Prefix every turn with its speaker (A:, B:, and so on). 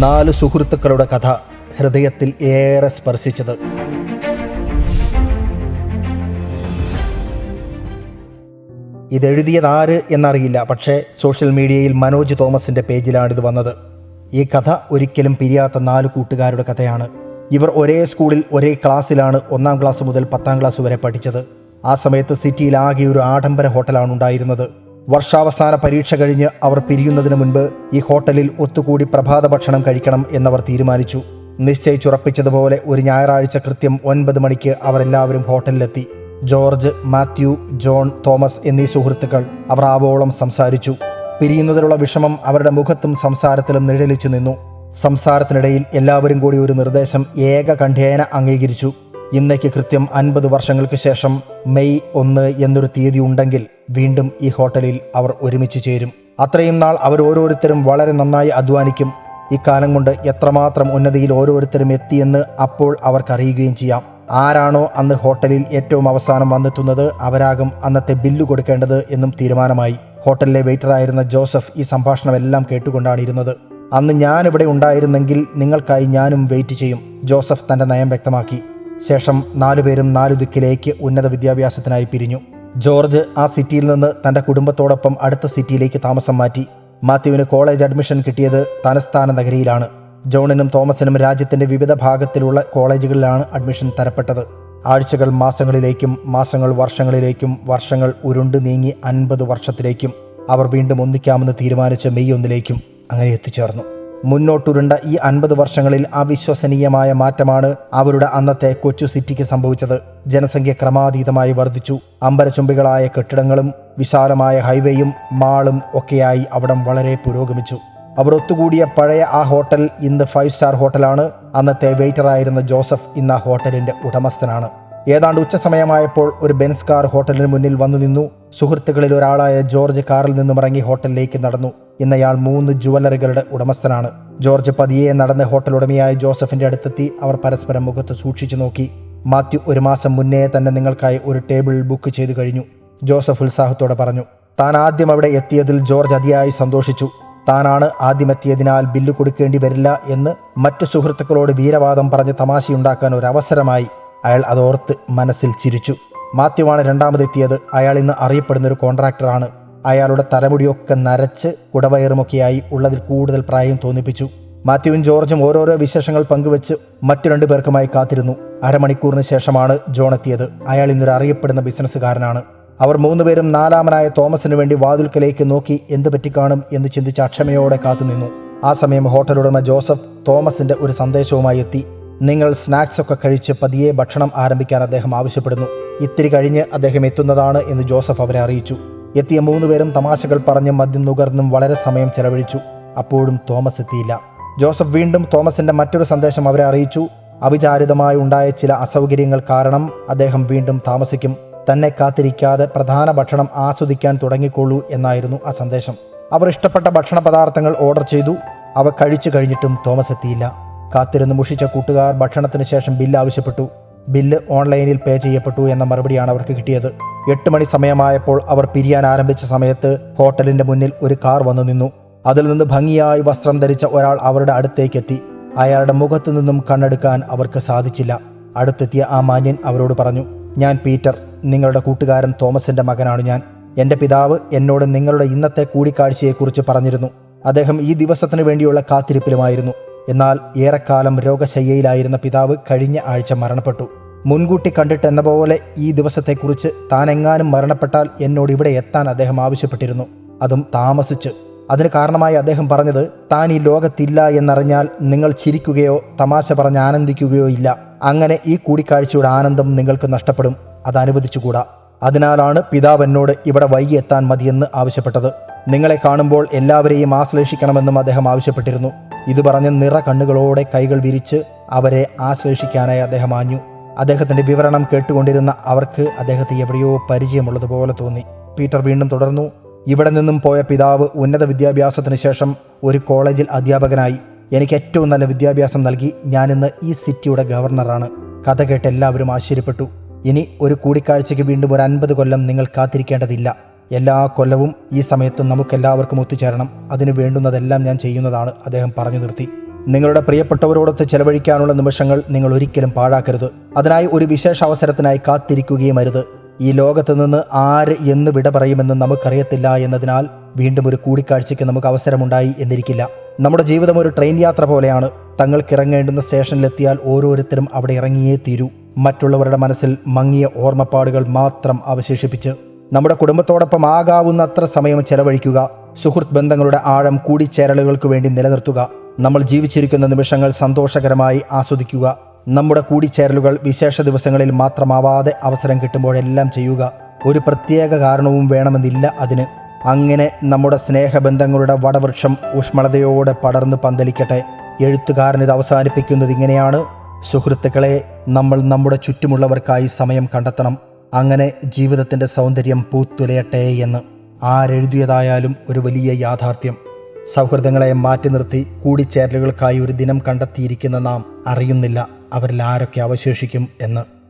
A: നാല് സുഹൃത്തുക്കളുടെ കഥ ഹൃദയത്തിൽ ഏറെ സ്പർശിച്ചത്. ഇതെഴുതിയത് ആര് എന്നറിയില്ല പക്ഷേ സോഷ്യൽ മീഡിയയിൽ മനോജ് തോമസിന്റെ പേജിലാണിത് വന്നത്. ഈ കഥ ഒരിക്കലും പിരിയാത്ത നാല് കൂട്ടുകാരുടെ കഥയാണ്. ഇവർ ഒരേ സ്കൂളിൽ ഒരേ ക്ലാസ്സിലാണ് ഒന്നാം ക്ലാസ് മുതൽ പത്താം ക്ലാസ് വരെ പഠിച്ചത്. ആ സമയത്ത് സിറ്റിയിൽ ആകെ ഒരു ആഡംബര ഹോട്ടലാണ് ഉണ്ടായിരുന്നത്. വർഷാവസാന പരീക്ഷ കഴിഞ്ഞ് അവർ പിരിയുന്നതിന് മുൻപ് ഈ ഹോട്ടലിൽ ഒത്തുകൂടി പ്രഭാത ഭക്ഷണം കഴിക്കണം എന്നവർ തീരുമാനിച്ചു. നിശ്ചയിച്ചുറപ്പിച്ചതുപോലെ ഒരു ഞായറാഴ്ച കൃത്യം ഒൻപത് മണിക്ക് അവരെല്ലാവരും ഹോട്ടലിലെത്തി. ജോർജ് മാത്യു ജോൺ തോമസ് എന്നീ സുഹൃത്തുക്കൾ അവർ ആവോളം സംസാരിച്ചു. പിരിയുന്നതിലുള്ള വിഷമം അവരുടെ മുഖത്തും സംസാരത്തിലും നിഴലിച്ചു നിന്നു. സംസാരത്തിനിടയിൽ എല്ലാവരും കൂടി ഒരു നിർദ്ദേശം ഏകകണ്ഠേന അംഗീകരിച്ചു. ഇന്നേക്ക് കൃത്യം അൻപത് വർഷങ്ങൾക്ക് ശേഷം മെയ് ഒന്ന് എന്നൊരു തീയതി ഉണ്ടെങ്കിൽ വീണ്ടും ഈ ഹോട്ടലിൽ അവർ ഒരുമിച്ച് ചേരും. അത്രയും നാൾ അവർ ഓരോരുത്തരും വളരെ നന്നായി അധ്വാനിക്കും. ഇക്കാലം കൊണ്ട് എത്രമാത്രം ഉന്നതിയിൽ ഓരോരുത്തരും എത്തിയെന്ന് അപ്പോൾ അവർക്കറിയുകയും ചെയ്യാം. ആരാണോ അന്ന് ഹോട്ടലിൽ ഏറ്റവും അവസാനം വന്നെത്തുന്നത് അവരാകും അന്നത്തെ ബില്ല് കൊടുക്കേണ്ടത് എന്നും തീരുമാനമായി. ഹോട്ടലിലെ വെയിറ്ററായിരുന്ന ജോസഫ് ഈ സംഭാഷണമെല്ലാം കേട്ടുകൊണ്ടാണ് ഇരുന്നത്. അന്ന് ഞാനിവിടെ ഉണ്ടായിരുന്നെങ്കിൽ നിങ്ങൾക്കായി ഞാനും വെയിറ്റ് ചെയ്യും ജോസഫ് തന്റെ നയം വ്യക്തമാക്കി. ശേഷം നാലുപേരും നാലു ദിക്കിലേക്ക് ഉന്നത വിദ്യാഭ്യാസത്തിനായി പിരിഞ്ഞു. ജോർജ് ആ സിറ്റിയിൽ നിന്ന് തന്റെ കുടുംബത്തോടൊപ്പം അടുത്ത സിറ്റിയിലേക്ക് താമസം മാറ്റി. മാത്യുവിന് കോളേജ് അഡ്മിഷൻ കിട്ടിയത് തലസ്ഥാന നഗരിയിലാണ്. ജോണിനും തോമസിനും രാജ്യത്തിന്റെ വിവിധ ഭാഗത്തിലുള്ള കോളേജുകളിലാണ് അഡ്മിഷൻ തരപ്പെട്ടത്. ആഴ്ചകൾ മാസങ്ങളിലേക്കും മാസങ്ങൾ വർഷങ്ങളിലേക്കും വർഷങ്ങൾ ഉരുണ്ട് നീങ്ങി അൻപത് വർഷത്തിലേക്കും അവർ വീണ്ടും ഒന്നിക്കാമെന്ന് തീരുമാനിച്ച മെയ് ഒന്നിലേക്കും അങ്ങനെ എത്തിച്ചേർന്നു. മുന്നോട്ടുരുണ്ട ഈ അൻപത് വർഷങ്ങളിൽ അവിശ്വസനീയമായ മാറ്റമാണ് അവരുടെ അന്നത്തെ കൊച്ചു സിറ്റിക്ക് സംഭവിച്ചത്. ജനസംഖ്യ ക്രമാതീതമായി വർദ്ധിച്ചു. അമ്പരചുംബികളായ കെട്ടിടങ്ങളും വിശാലമായ ഹൈവേയും മാളും ഒക്കെയായി അവിടം വളരെ പുരോഗമിച്ചു. അവർ ഒത്തുകൂടിയ പഴയ ആ ഹോട്ടൽ ഇന്ന് ഫൈവ് സ്റ്റാർ ഹോട്ടലാണ്. അന്നത്തെ വെയിറ്ററായിരുന്ന ജോസഫ് ഇന്ന് ആ ഹോട്ടലിന്റെ ഉടമസ്ഥനാണ്. ഏതാണ്ട് ഉച്ചസമയമായപ്പോൾ ഒരു ബെൻസ് കാർ ഹോട്ടലിന് മുന്നിൽ വന്നു നിന്നു. സുഹൃത്തുക്കളിൽ ഒരാളായ ജോർജ് കാറിൽ നിന്നും ഇറങ്ങി ഹോട്ടലിലേക്ക് നടന്നു. ഇന്നയാൾ മൂന്ന് ജുവലറികളുടെ ഉടമസ്ഥനാണ്. ജോർജ് പതിയെ നടന്ന് ഹോട്ടൽ ഉടമയായ ജോസഫിന്റെ അടുത്തെത്തി. അവർ പരസ്പരം മുഖത്ത് സൂക്ഷിച്ചു നോക്കി. മാത്യു ഒരു മാസം മുന്നേ തന്നെ നിങ്ങൾക്കായി ഒരു ടേബിൾ ബുക്ക് ചെയ്തു കഴിഞ്ഞു. ജോസഫ് ഉത്സാഹത്തോടെ പറഞ്ഞു താൻ ആദ്യം അവിടെ എത്തിയതിൽ ജോർജ് അതിയായി സന്തോഷിച്ചു. താനാണ് ആദ്യമെത്തിയതിനാൽ ബില്ല് കൊടുക്കേണ്ടി വരില്ല എന്ന് മറ്റു സുഹൃത്തുക്കളോട് വീരവാദം പറഞ്ഞ് തമാശയുണ്ടാക്കാൻ ഒരു അവസരമായി. അയാൾ അതോർത്ത് മനസ്സിൽ ചിരിച്ചു. മാത്യുവാണ് രണ്ടാമതെത്തിയത്. അയാൾ ഇന്ന് അറിയപ്പെടുന്ന ഒരു കോൺട്രാക്ടറാണ്. അയാളുടെ തലമുടിയൊക്കെ നരച്ച് കുടവയറുമൊക്കെയായി ഉള്ളതിൽ കൂടുതൽ പ്രായം തോന്നിപ്പിച്ചു. മാത്യുവും ജോർജും ഓരോരോ വിശേഷങ്ങൾ പങ്കുവെച്ച് മറ്റു രണ്ടു പേർക്കുമായി കാത്തിരുന്നു. അരമണിക്കൂറിന് ശേഷമാണ് ജോൺ എത്തിയത്. അയാൾ ഇന്നൊരു അറിയപ്പെടുന്ന ബിസിനസ്സുകാരനാണ്. അവർ മൂന്നുപേരും നാലാമനായ തോമസിനു വേണ്ടി വാതിൽക്കലേക്ക് നോക്കി എന്ത് പറ്റിക്കാണും എന്ന് ചിന്തിച്ച് അക്ഷമയോടെ കാത്തുനിന്നു. ആ സമയം ഹോട്ടലുടമ ജോസഫ് തോമസിന്റെ ഒരു സന്ദേശവുമായി എത്തി. നിങ്ങൾ സ്നാക്സ് ഒക്കെ കഴിച്ച് പതിയെ ഭക്ഷണം ആരംഭിക്കാൻ അദ്ദേഹം ആവശ്യപ്പെടുന്നു. ഇത്തിരി കഴിഞ്ഞ് അദ്ദേഹം എത്തുന്നതാണ് എന്ന് ജോസഫ് അവരെ അറിയിച്ചു. എത്തിയ മൂന്നുപേരും തമാശകൾ പറഞ്ഞ് മദ്യം നുകർന്നും വളരെ സമയം ചെലവഴിച്ചു. അപ്പോഴും തോമസ് എത്തിയില്ല. ജോസഫ് വീണ്ടും തോമസിന്റെ മറ്റൊരു സന്ദേശം അവരെ അറിയിച്ചു. അവിചാരിതമായി ഉണ്ടായ ചില അസൗകര്യങ്ങൾ കാരണം അദ്ദേഹം വീണ്ടും താമസിക്കും. തന്നെ കാത്തിരിക്കാതെ പ്രധാന ഭക്ഷണം ആസ്വദിക്കാൻ തുടങ്ങിക്കൊള്ളൂ എന്നായിരുന്നു ആ സന്ദേശം. അവർ ഇഷ്ടപ്പെട്ട ഭക്ഷണ പദാർത്ഥങ്ങൾ ഓർഡർ ചെയ്തു. അവ കഴിച്ചു കഴിഞ്ഞിട്ടും തോമസ് എത്തിയില്ല. കാത്തിരുന്ന് മുഷിച്ച കൂട്ടുകാർ ഭക്ഷണത്തിന് ശേഷം ബില്ല് ആവശ്യപ്പെട്ടു. ബില്ല് ഓൺലൈനിൽ പേ ചെയ്യപ്പെട്ടു എന്ന മറുപടിയാണ് അവർക്ക് കിട്ടിയത്. എട്ട് മണി സമയമായപ്പോൾ അവർ പിരിയാൻ ആരംഭിച്ച സമയത്ത് ഹോട്ടലിന്റെ മുന്നിൽ ഒരു കാർ വന്നു നിന്നു. അതിൽ നിന്ന് ഭംഗിയായി വസ്ത്രം ധരിച്ച ഒരാൾ അവരുടെ അടുത്തേക്ക് എത്തി അയാളുടെ മുഖത്തു നിന്നും കണ്ണെടുക്കാൻ അവർക്ക് സാധിച്ചില്ല. അടുത്തെത്തിയ ആ മാന്യൻ അവരോട് പറഞ്ഞു ഞാൻ പീറ്റർ. നിങ്ങളുടെ കൂട്ടുകാരൻ തോമസിന്റെ മകനാണ് ഞാൻ. എന്റെ പിതാവ് എന്നോട് നിങ്ങളുടെ ഇന്നത്തെ കൂടിക്കാഴ്ചയെക്കുറിച്ച് പറഞ്ഞിരുന്നു. അദ്ദേഹം ഈ ദിവസത്തിന് വേണ്ടിയുള്ള കാത്തിരിപ്പിലുമായിരുന്നു. എന്നാൽ ഏറെക്കാലം രോഗശയ്യയിലായിരുന്ന പിതാവ് കഴിഞ്ഞ ആഴ്ച മരണപ്പെട്ടു. മുൻകൂട്ടി കണ്ടിട്ടെന്ന പോലെ ഈ ദിവസത്തെക്കുറിച്ച് താൻ എങ്ങാനും മരണപ്പെട്ടാൽ എന്നോട് ഇവിടെ എത്താൻ അദ്ദേഹം ആവശ്യപ്പെട്ടിരുന്നു. അതും താമസിച്ച്. അതിന് കാരണമായി അദ്ദേഹം പറഞ്ഞത് താൻ ഈ ലോകത്തില്ല എന്നറിഞ്ഞാൽ നിങ്ങൾ ചിരിക്കുകയോ തമാശ പറഞ്ഞ് ആനന്ദിക്കുകയോ ഇല്ല. അങ്ങനെ ഈ കൂടിക്കാഴ്ചയുടെ ആനന്ദം നിങ്ങൾക്ക് നഷ്ടപ്പെടും. അത് അതിനാലാണ് പിതാവ് എന്നോട് ഇവിടെ വൈകി എത്താൻ മതിയെന്ന് ആവശ്യപ്പെട്ടത്. നിങ്ങളെ കാണുമ്പോൾ എല്ലാവരെയും ആശ്ലേഷിക്കണമെന്നും അദ്ദേഹം ആവശ്യപ്പെട്ടിരുന്നു. ഇത് പറഞ്ഞ് നിറ കണ്ണുകളോടെ കൈകൾ വിരിച്ച് അവരെ ആശ്ലേഷിക്കാനായി അദ്ദേഹം ആഞ്ഞു. അദ്ദേഹത്തിന്റെ വിവരണം കേട്ടുകൊണ്ടിരുന്ന അവർക്ക് അദ്ദേഹത്തെ എവിടെയോ പരിചയമുള്ളതുപോലെ തോന്നി. പീറ്റർ വീണ്ടും തുടർന്നു ഇവിടെ നിന്നും പോയ പിതാവ് ഉന്നത വിദ്യാഭ്യാസത്തിന് ശേഷം ഒരു കോളേജിൽ അധ്യാപകനായി. എനിക്ക് ഏറ്റവും നല്ല വിദ്യാഭ്യാസം നൽകി. ഞാനിന്ന് ഈ സിറ്റിയുടെ ഗവർണറാണ്. കഥ കേട്ട് എല്ലാവരും ആശ്ചര്യപ്പെട്ടു. ഇനി ഒരു കൂടിക്കാഴ്ചയ്ക്ക് വീണ്ടും ഒരു അൻപത് കൊല്ലം നിങ്ങൾ കാത്തിരിക്കേണ്ടതില്ല. എല്ലാ കൊല്ലവും ഈ സമയത്തും നമുക്കെല്ലാവർക്കും ഒത്തുചേരണം. അതിന് വേണ്ടുന്നതെല്ലാം ഞാൻ ചെയ്യുന്നതാണ്. അദ്ദേഹം പറഞ്ഞു നിർത്തി. നിങ്ങളുടെ പ്രിയപ്പെട്ടവരോടൊത്ത് ചെലവഴിക്കാനുള്ള നിമിഷങ്ങൾ നിങ്ങൾ ഒരിക്കലും പാഴാക്കരുത്. അതിനായി ഒരു വിശേഷ അവസരത്തിനായി കാത്തിരിക്കുകയും അരുത്. ഈ ലോകത്ത് നിന്ന് ആര് എന്ന് വിട പറയുമെന്ന് നമുക്കറിയത്തില്ല എന്നതിനാൽ വീണ്ടും ഒരു കൂടിക്കാഴ്ചയ്ക്ക് നമുക്ക് അവസരമുണ്ടായി എന്നിരിക്കില്ല. നമ്മുടെ ജീവിതം ഒരു ട്രെയിൻ യാത്ര പോലെയാണ്. തങ്ങൾക്ക് ഇറങ്ങേണ്ടുന്ന സ്റ്റേഷനിലെത്തിയാൽ ഓരോരുത്തരും അവിടെ ഇറങ്ങിയേ തീരൂ. മറ്റുള്ളവരുടെ മനസ്സിൽ മങ്ങിയ ഓർമ്മപ്പാടുകൾ മാത്രം അവശേഷിപ്പിച്ച് നമ്മുടെ കുടുംബത്തോടൊപ്പം ആകാവുന്നത്ര സമയം ചെലവഴിക്കുക. സുഹൃത്ത് ബന്ധങ്ങളുടെ ആഴം കൂടിച്ചേരലുകൾക്ക് വേണ്ടി നിലനിർത്തുക. നമ്മൾ ജീവിച്ചിരിക്കുന്ന നിമിഷങ്ങൾ സന്തോഷകരമായി ആസ്വദിക്കുക. നമ്മുടെ കൂടിച്ചേരലുകൾ വിശേഷ ദിവസങ്ങളിൽ മാത്രമാവാതെ അവസരം കിട്ടുമ്പോഴെല്ലാം ചെയ്യുക. ഒരു പ്രത്യേക കാരണവും വേണമെന്നില്ല അതിന്. അങ്ങനെ നമ്മുടെ സ്നേഹബന്ധങ്ങളുടെ വടവൃക്ഷം ഊഷ്മളതയോടെ പടർന്ന് പന്തലിക്കട്ടെ. എഴുത്തുകാരൻ ഇത് അവസാനിപ്പിക്കുന്നത് ഇങ്ങനെയാണ്. സുഹൃത്തുക്കളെ നമ്മൾ നമ്മുടെ ചുറ്റുമുള്ളവർക്കായി സമയം കണ്ടെത്തണം. അങ്ങനെ ജീവിതത്തിന്റെ സൗന്ദര്യം പൂത്തുലയട്ടെ എന്ന് ആരെഴുതിയതായാലും ഒരു വലിയ യാഥാർത്ഥ്യം. സൗഹൃദങ്ങളെ മാറ്റി നിർത്തി കൂടിച്ചേരലുകൾക്കായി ഒരു ദിനം കണ്ടെത്തിയിരിക്കുന്ന നാം അറിയുന്നില്ല അവരിൽ ആരൊക്കെ അവശേഷിക്കും എന്ന്.